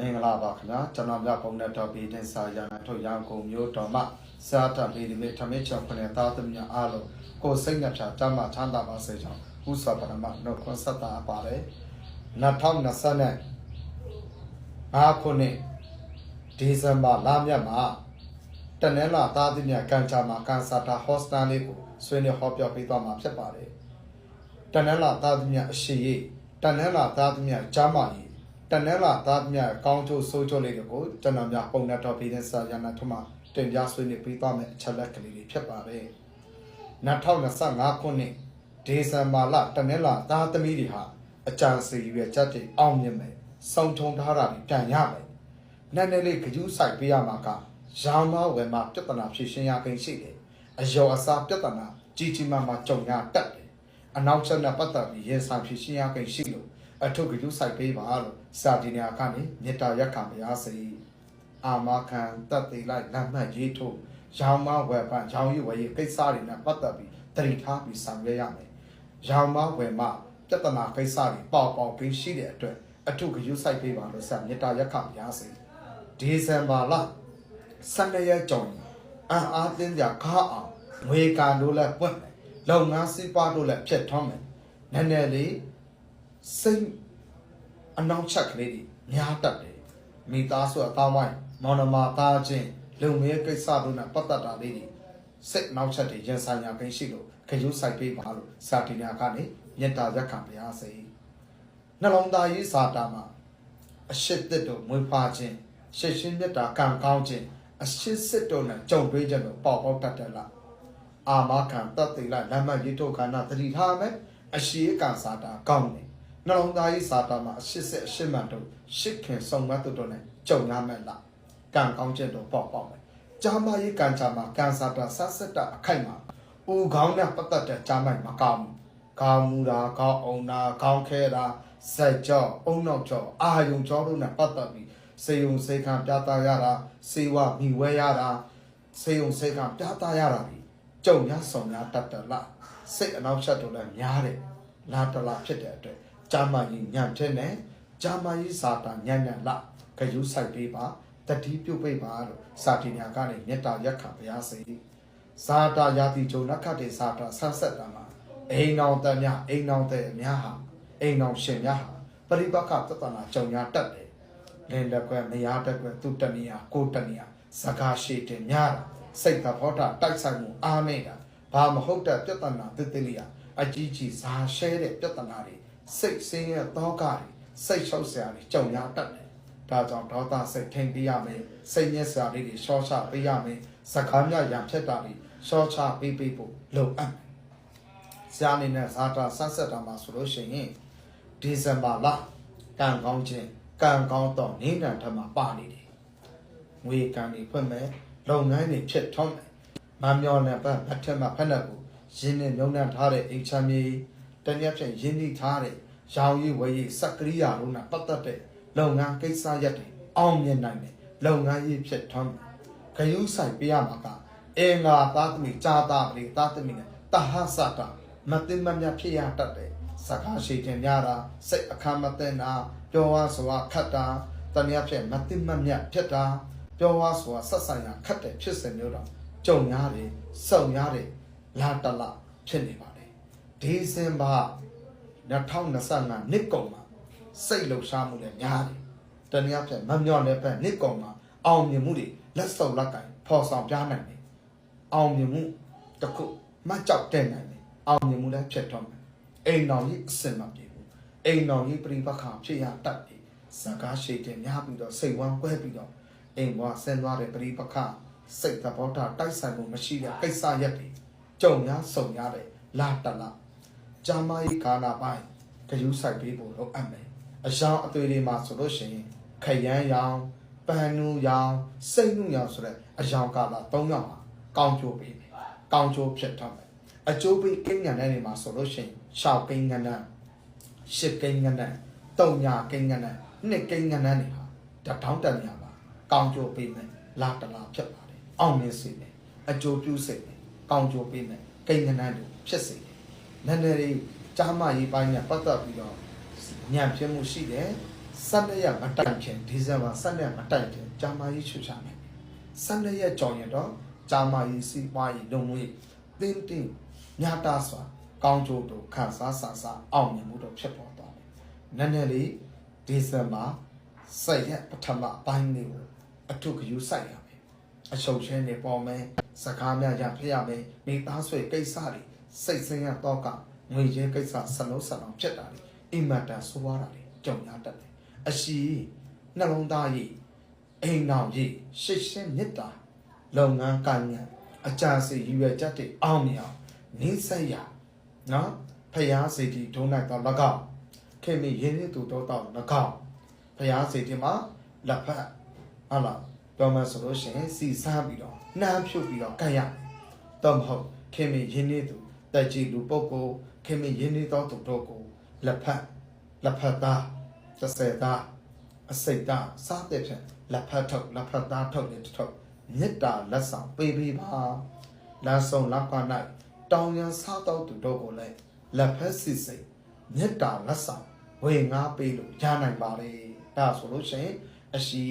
မင်္ဂလာပါခင်ဗျာကျွန်တော်မြတ်ပုံနဲ့တော်ပြီးတင်စာရနာထုတ်ရန်ကုန်မျိုးတော်မှစာတပီဒီမေထမင်းချောင်းခနဲ့သားသမီးအားလုံးကိုယ်စိတ်နှပြတမ်းမှချမ်းသာပါစေကြောင်းဥစွာပရမနှုတ်ခွန်းဆက်တာပါတယ်2020နဲ့5ခုနှစ်ဒီဇင်ဘာလမြတ်မှာတနင်္လာသားသမီးကန်ချာမှာကန်ဆာတာဟော့စတန်လေးကိုဆွေးနွေးဟောပြောပေးသွားမှာဖြစ်ပါတယ်တနင်္လာသားသမီးအရှိရေးတနင်္လာသားသမီးကျမ်းမာရေး တနင်္လာသားမြတ်ကောင်းချိုးဆိုးချိုးလေးတွေကိုကျွန်တော်များပုံနဲ့တော့ပြည်တဲ့စာရနာထမတင်ပြဆွေးနွေးပြီးသွားမယ်အချက်လက်ကလေးတွေဖြစ်ပါတယ်2025ခုနှစ်ဒီဇင်ဘာလတနင်္လာသားသမီးတွေဟာအကြံစီရွယ်ချက်တွေအောင်မြင်မယ်စုံထုံထားတာတွေတန်ရမယ်နည်းနည်းလေးကြူးဆိုင်ပေးရမှာကရောင်မဝယ်မှာပြဿနာဖြစ်ရှင်းရကိန်းရှိတယ်အယောအစားပြဿနာကြီးကြီးမားမားကြုံရတတ်တယ်အနောက်ချက်နဲ့ပတ်သက်ပြီးရင်ဆိုင်ဖြစ်ရှင်းရကိန်းရှိလို့ အထုပ်ကကျူးဆိုင်ပေးပါလို့စာဒီနာကနေမေတ္တာရက်ခံပါရစေအာမခံတတ်သိလိုက်လက်မှတ်ရေးထိုးရောင်မဝယ်ပန်ရောင်ရွယ်ရေးကိစ္စတွေနဲ့ပတ်သက်ပြီးတတိထားပြီးဆောင်ရွက်ရမယ်ရောင်မဝယ်မပြဿနာကိစ္စတွေပေါပေါပြီးရှိတဲ့အတွက်အထုပ်ကကျူးဆိုင်ပေးပါလို့စာမေတ္တာရက်ခံပါရစေဒီဇင်ဘာလ12ရက်ကြောင်းအန်အားတင်းကြခါအောင်ငွေကန်တို့လည်းပွင့်မယ်လုပ်ငန်းစီးပွားတို့လည်းဖြစ်ထွန်းမယ်နည်းနည်းလေး စိတ်အနောက်ချက်ကလေးတွေများတတ်တယ်မိသားစုအသားဝိုင်းမောင်နှမသားချင်းလုံမဲကိစ္စတို့နဲ့ပတ်သက်တာလေးတွေစိတ်အနောက်ချက်တွေရင်ဆိုင်ရာကိန်းရှိလို့ခရုစိုက်ပေးပါလို့စာတီနာကနေမေတ္တာရက်ခံပါရစေနှလုံးသားရေးစာတာမှာအရှိတ်တစ်တို့မွေးဖွားခြင်းရှစ်ရှင်းမေတ္တာကံကောင်းခြင်းအရှိစစ်တို့နဲ့ကြုံတွေ့ခြင်းတို့ပေါပေါတတ်တယ်လားအာမခံတတ်သိလိုက်လမ်းမရေးထုတ်ခန္ဓာတတိထားမယ်အရှိကံစာတာကောင်းတယ် နှလုံးသားရေးစာတာမှာအရှစ်ဆက်အရှစ်မှန်တို့ရှစ်ခင်ဆောင်မတ်တို့တို့နဲ့ကြုံရမယ်လားကံကောင်းချက်တို့ပေါ့ပေါ့မယ်ဂျာမရေးကံချာမှာကံစာတာဆက်ဆက်တာအခိုက်မှာဦးခေါင်းနဲ့ပတ်သက်တဲ့ဂျာမိုက်မကောင်းဘူးခေါင်းမူတာခေါင်းအောင်တာခေါင်းခဲတာစက်ကြောအုံနောက်ကြောအာယုံကြောတို့နဲ့ပတ်သက်ပြီးစေယုံစေခံပြသရတာစေဝမိဝဲရတာစေယုံစေခံပြသရတာဒီကြုံရဆောင်ရတတ်တယ်လားစိတ်အနောက်ချက်တို့လည်းများတယ်လာတလာဖြစ်တဲ့အတွက် ဂျာမကြီးညံတဲ့နဲ့ဂျာမကြီးစာတာညံ့ညံ့လာဂယုဆိုင်ပေးပါတတိပြုတ်ပိတ်ပါလို့စာတင်ညာကနေမေတ္တာရက်ခံပါရစေဇာတာယာတိဂျုံနက္ခတေဇာတာဆန်းဆက်တာမှာအိမ်အောင်တည်းများအိမ်အောင်တဲ့အများဟာအိမ်အောင်ရှင်များဟာပရိပက္ခတတနာကြုံရတတ်တယ်လင်းလက်ကွယ်မရတက်ကွယ်သူတဏီယာကိုတဏီယာစကားရှိတယ်များတာစိတ်သဘောထားတိုက်ဆိုင်မှုအားနေတာဘာမဟုတ်တဲ့ပြဿနာတည်တည်လျာအကြီးကြီးဇာရှဲတဲ့ပြဿနာတွေ စိတ်ဆင်းရဲတောကတွေစိတ်ရှုပ်စရာတွေကြုံရတတ်တယ်။ဒါကြောင့်ဒေါသစိတ်ထိန်ပေးရမယ်။စိတ်ညစ်စရာလေးတွေရှော့ချပေးရမယ်။စကားများရံဖြစ်တာတွေရှော့ချပေးပေးဖို့လိုအပ်မယ်။ဆရာအနေနဲ့ဇာတာဆက်ဆက်တာမှာဆိုလို့ရှိရင်ဒီဇင်ဘာလကံကောင်းခြင်းကံကောင်းတော့နေတံထမှာပါနေတယ်။ငွေကံတွေဖွင့်မယ်လုပ်ငန်းတွေဖြစ်ထွန်းမယ်။မမျောနဲ့ပတ်မထက်မှဖက်နဲ့ကိုရင်းနဲ့မြုံနှံထားတဲ့အိမ်ချမ်းမြေ တနည်းဖြင့်ရင်းနှီးထားတဲ့ရောင်ရည်ဝယ်ရည်စက်ကရိယာတို့နဲ့ပတ်သက်တဲ့လုပ်ငန်းကိစ္စရပ်တွေအောင်မြင်နိုင်တယ်လုပ်ငန်းရေးဖြစ်ထွန်းဂယုဆိုင်ပေးရမှာကအင်္ဂါသားသမီးကြာသားပရိသားသမီးနဲ့တဟဆတာမသိမမြဖြစ်ရတတ်တယ်စကားရှိခြင်းများတာစိတ်အခမ်းမသိတာပြောဝါဆိုတာခတ်တာတနည်းဖြစ်မသိမမြဖြစ်တာပြောဝါဆိုတာဆက်ဆံရခတ်တဲ့ဖြစ်စဉ်မျိုးတော့ကြုံရတယ်စုံရတယ်လာတလဖြစ်နေပါတယ် ဒီဇင်ဘာ2025နှစ်ကုန်မှာစိတ်လှုပ်ရှားမှုလည်းများတယ်။တနည်းအားဖြင့်မမျော့လည်းပဲနှစ်ကုန်မှာအောင်မြင်မှုတွေလက်စုပ်လက်ကင်ဖော်ဆောင်ပြနိုင်တယ်။အောင်မြင်မှုတစ်ခုမှတ်ကြောက်တဲ့နိုင်တယ်။အောင်မြင်မှုလည်းဖြစ်တော့မယ်။အိမ်တော်ကြီးအစင်မပြေဘူး။အိမ်တော်ကြီးပြိပခါဖြစ်ရတတ်တယ်။စကားရှိတဲ့များပြီးတော့စိတ်ဝမ်းကွဲပြီးတော့အိမ်ဘွားဆင်းသွားတဲ့ပြိပခါစိတ်သဘောထားတိုက်ဆိုင်မှုမရှိတဲ့ကိစ္စရက်တွေကြုံရဆုံရတဲ့လာတလာ ဂျာမားကြီးကာနာပိုင်းဂယုဆိုင်ပေးဖို့လုပ်အပ်မယ်။အယောင်အသွေးတွေမှာဆိုလို့ရှိရင်ခရမ်းရောင်ပန်နူရောင်စိတ်နုရောင်ဆိုတဲ့အယောင်ကာလာ၃ရောင်ဟာကောင်းကျိုးပေးမယ်။ကောင်းကျိုးဖြစ်တော့မယ်။အကျိုးပေးကိန်းညာတဲ့နေမှာဆိုလို့ရှိရင်ရှောက်ကိန်းညာနဲ့ရှစ်ကိန်းညာနဲ့တုံညာကိန်းညာနဲ့နှစ်ကိန်းညာနဲ့နေဟာတထောင်းတန်ညာပါကောင်းကျိုးပေးမယ်။လာတလာဖြစ်ပါတယ်။အောင်မြင်စေမယ်။အကျိုးပြုစေမယ်။ကောင်းကျိုးပေးမယ်။ကိန်းညာနဲ့ဖြစ်စေ တယ်နည်းနည်းလေးကြားမရေးပိုင်းနဲ့ပတ်သက်ပြီးတော့ညံ့ပြမှုရှိတယ်စ12ရက်မတိုင်ခင်ဒီဇင်ဘာ12ရက်မတိုင်ခင်ဂျာမာကြီးချွတ်ချမယ်12ရက်ကြောင်ရင်တော့ဂျာမာကြီးစီးပွားရေးလုံမှုရေးတင်းတင်းညတာစွာကောင်းကျိုးတို့ခံစားဆာဆာအောင်မြင်မှုတို့ဖြစ်ပေါ်သွားတယ်။နည်းနည်းလေးဒီဇင်ဘာဆက်ရက်ပထမပိုင်းလေးကိုအထုကယူဆိုင်ရမယ်။အရှုပ်ချင်းတွေပေါ်မယ်စကားများရဖြစ်ရမယ်မိသားဆွေကိစ္စတွေ စိတ်ဆင်းရဲတော့ကငွေကြေးကိစ္စဆလုံးဆလုံးဖြစ်တာတွေအိမ်မတန်ဆိုးရတာတွေကြုံရတတ်တယ်။အရှိနှလုံးသားရည်အိမ်တော်ရည်ရှစ်ရှင်းမြတ်တာလုပ်ငန်းကိုင်ငန်းအကြစီရည်ရွယ်ချက်တွေအောင်မြင်အောင်နေဆက်ရနော်ဖျားစီတီဒုံနိုင်တော့၎င်းခင်မီရင်းနှီးသူတော့တော့၎င်းဖျားစီတီမှာလက်ဖက်ဟာလားပြောမှဆိုလို့ရှိရင်စီဆန်းပြီးတော့နှမ်းဖြုတ်ပြီးတော့ကန်ရတော့မဟုတ်ခင်မီရင်းနှီးသူ တက်ကြည်လူပုဂ္ဂိုလ်ခင်မီရင်းနှီးတော့သူတို့ကိုလက်ဖက်လက်ဖက်သားတစ်ဆယ်သားအစိတ်သားစားတဲ့ဖြင့်လက်ဖက်ထုတ်လက်ဖက်သားထုတ်နေထုတ်မေတ္တာလက်ဆောင်ပေးပေးပါလမ်းဆုံးလမ်းပါ၌တောင်ရန်စားတော့သူတို့ကိုလည်းလက်ဖက်စစ်စိတ်မေတ္တာလက်ဆောင်ဝေငါပေးလို့ရနိုင်ပါလေဒါဆိုလို့ရှိရင်အရှိ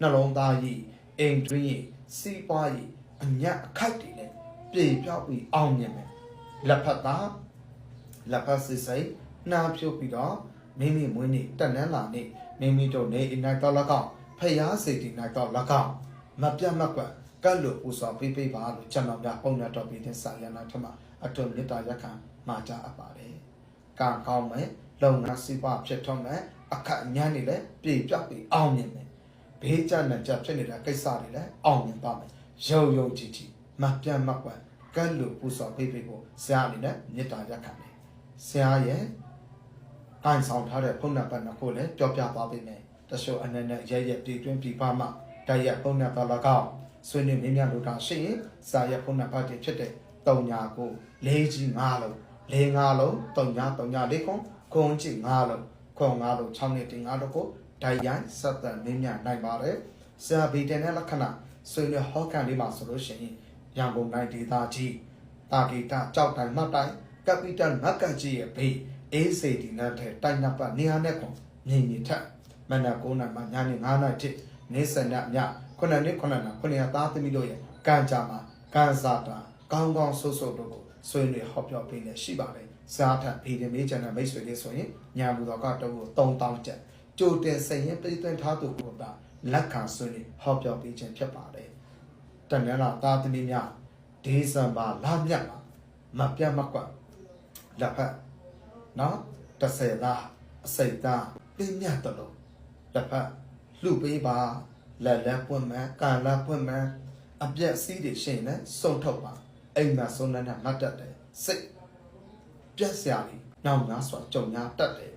နှလုံးသားကြီးအိမ်တွင်းကြီးစီးပွားကြီးအညက်အခိုက်တွေနဲ့ပြေပြောက်ပြီးအောင်မြင်မယ် လက်ဖက်သားလက်ဖက်စစ်စိတ်နှာဖြုတ်ပြီးတော့မိမိမွေးနေ့တက်နန်းလာနေ့မိမိတို့နေအိမ်၌တော့၎င်းဖျားစိတ်ဒီ၌တော့၎င်းမပြတ်မကွက်ကတ်လို့ပူစော်ပေးပေးပါလို့ကျွန်တော်များပုံနဲ့တော့ပြီးတဲ့စာရနာထမအထွတ်မေတ္တာရက်ခံမှာကြအပ်ပါတယ်။ကံကောင်းမယ်လုံငန်းစီးပွားဖြစ်ထွန်းမယ်အခက်အညံ့နေလဲပြေပြောက်ပြီးအောင်မြင်မယ်ဘေးကျနဲ့ကြဖြစ်နေတဲ့ကိစ္စတွေလည်းအောင်မြင်ပါမယ်။ရုံရုံကြည်ကြည်မပြတ်မကွက် ကတ်လို့ပူစော်ပေးပေးဖို့ဆရာအနေနဲ့မေတ္တာရက်ခံတယ်။ဆရာရဲ့တိုင်ဆောင်ထားတဲ့ဖုန်းနံပါတ်နှစ်ခုလည်းပြောပြသွားပေးမယ်။တချို့အနေနဲ့ရဲရဲပြည်တွင်းပြည်ပမှတိုက်ရိုက်ဖုန်းနံပါတ်၎င်းဆွေးနွေးမြင်မြန်လို့တာရှိရင်စာရက်ဖုန်းနံပါတ်တွေဖြစ်တဲ့3ညာကို4ကြီး5လုံး4 5လုံး3ညာ3ညာ4ခုခွန်ကြီး5လုံးခွန်5လုံး6နှစ်တင်5လုံးကိုဒိုင်ရိုင်းဆက်သက်မြင်မြန်နိုင်ပါတယ်။စာဗီတင်တဲ့လက္ခဏာဆွေးနွေးဟောကန်လေးမှာဆိုလို့ရှိရင် ရန်ကုန်တိုင်းဒေသကြီးတာဂီတာကြောက်တိုင်းမှတ်တိုင်းကပီတန်မက်ကကြီးရဲ့ဘေးအေးစေဒီနဲ့တဲ့တိုင်းနပ်ပတ်နေရာနဲ့ကွန်မြင်မြင်ထက်မနက်9နာရီမှညနေ9နာရီထိနေစနည9နှစ်9နာ9ရက်သားသမီးတို့ရဲ့ကံကြမှာကံစားတာကောင်းကောင်းဆိုးဆိုးတို့ကိုဆွေးနွေးဟောပြောပေးနေရှိပါတယ်စားထပ်ဗီဒီမေးချန်တဲ့မိတ်ဆွေလေးဆိုရင်ညာဘူးတော်ကတော့3000ကျပ်ကြိုတင်စိတ်ရင်ပြည်သွင်းထားသူကိုသာလက်ခံဆွေးနွေးဟောပြောပေးခြင်းဖြစ်ပါတယ် တနင်္လာသားသမီးများဒီဇင်ဘာလမြတ်မှာမပြတ်မကွက်လက်ဖက်နော်30သားအစိတ်သားပြင်းမြတ်တယ်လို့လက်ဖက်လှုပ်ပေးပါလက်လက်ပွင့်မယ်ကန်လက်ပွင့်မယ်အပြက်စီးတွေရှင်နဲ့စုံထုတ်ပါအိမ်မှာစုံနဲ့မတ်တက်တယ်စိတ်ပြက်စရာတွေနောက်များစွာကြုံများတက်တယ်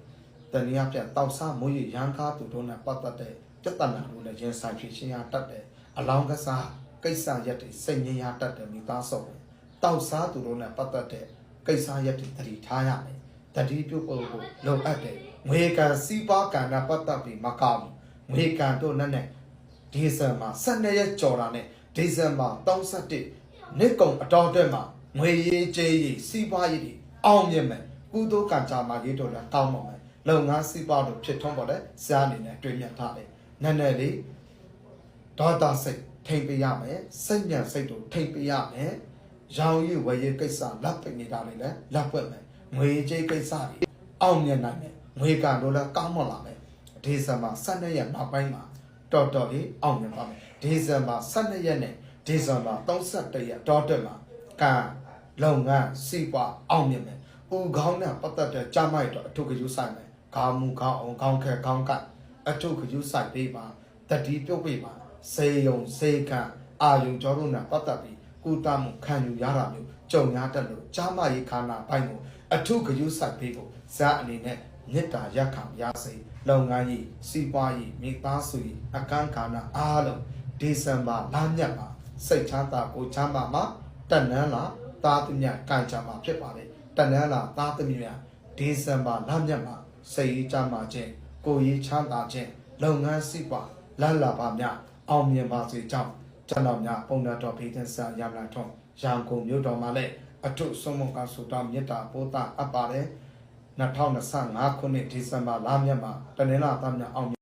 တနည်းအားဖြင့်တောက်ဆမိုးရရန်ကားသူတို့နဲ့ပတ်သက်တဲ့ပြဿနာတွေလည်းရင်ဆိုင်ဖြစ်ခြင်းရတက်တယ်အလောင်းကစား ကိစ္စရက်တွေစိတ်ငြိမ်းရတက်တယ်မိသားစုဝင်တောက်စားသူတို့နဲ့ပတ်သက်တဲ့ကိစ္စရက်တွေတတိထားရမယ်တတိပြုတ်ဖို့ကိုလုံအပ်တယ်ငွေကံစီးပွားကံနဲ့ပတ်သက်ပြီးမကောင်းငွေကံတို့နဲ့နဲ့ဒီဇင်ဘာ12ရက်ကျော်တာနဲ့ဒီဇင်ဘာ31နှစ်ကုန်အတော်အတွက်မှာငွေရေးကြေးရေးစီးပွားရေးတွေအောင်မြင်မယ်ကုသိုလ်ကံကြမှာရေးတို့လည်းတောင်းပါမယ်လုပ်ငန်းစီးပွားတို့ဖြစ်ထွန်းပေါ်တဲ့ဇာအနေနဲ့တွေ့မြတ်ထားတယ်နည်းနည်းလေးဒေါသစိတ် ထိမ့်ပေးရမယ်စိတ်ညံစိတ်တို့ထိမ့်ပေးရမယ်ရောင်ရည်ဝယ်ရည်ကိစ္စလက်ပိနေတာလည်းလက်ပွက်မယ်ငွေကြေးကိစ္စတွေအောင်မြင်နိုင်မယ်ငွေကံတို့လည်းကောင်းမွန်လာမယ်ဒီဇင်ဘာ12ရက်နောက်ပိုင်းမှာတော်တော်လေးအောင်မြင်ပါမယ်ဒီဇင်ဘာ12ရက်နဲ့ဒီဇင်ဘာ31ရက်တော်တက်မှာကံလုပ်ငန်းစီးပွားအောင်မြင်မယ်ဦးခေါင်းနဲ့ပတ်သက်တဲ့ကြမိုက်တော့အထုကယူဆိုင်မယ်ခေါင်းမူခေါင်းအောင်ခေါင်းခဲခေါင်းကအထုကယူဆိုင်ပေးပါတတိပြုတ်ပေးပါ စေယုံစေခံအာယုံကျော်တို့နဲ့ပတ်သက်ပြီးကုသမှုခံယူရတာမျိုးကြုံရတတ်လို့ကြမရေးခါနာဘိုင်းကိုအထုကယူဆိုင်ပေးဖို့ဇာအနေနဲ့မေတ္တာရက်ခံရစေလုပ်ငန်းကြီးစီးပွားရေးမိသားစုကြီးအကန့်ကာလအားလုံးဒီဇင်ဘာလမြတ်မှာစိတ်ချမ်းသာကိုချမ်းသာမှာတဏ္ဍန်းလာသားသမီးကံကြမှာဖြစ်ပါတယ်တဏ္ဍန်းလာသားသမီးများဒီဇင်ဘာလမြတ်မှာစိတ်ရေးချမ်းသာခြင်းကိုယ်ရေးချမ်းသာခြင်းလုပ်ငန်းစီးပွားလတ်လာပါများ အောင်မြင်ပါစေကြောင်းကျွန်တော်များပုံနာတော်ဖေးတဲ့ဆရာရမလာထွန်းရန်ကုန်မြို့တော်မှာလည်းအထုဆုံးမကဆူတောင်းမေတ္တာပို့တာအပ်ပါတယ်2025ခုနှစ်ဒီဇင်ဘာလမြတ်မှာတနင်္လာသားများအောင်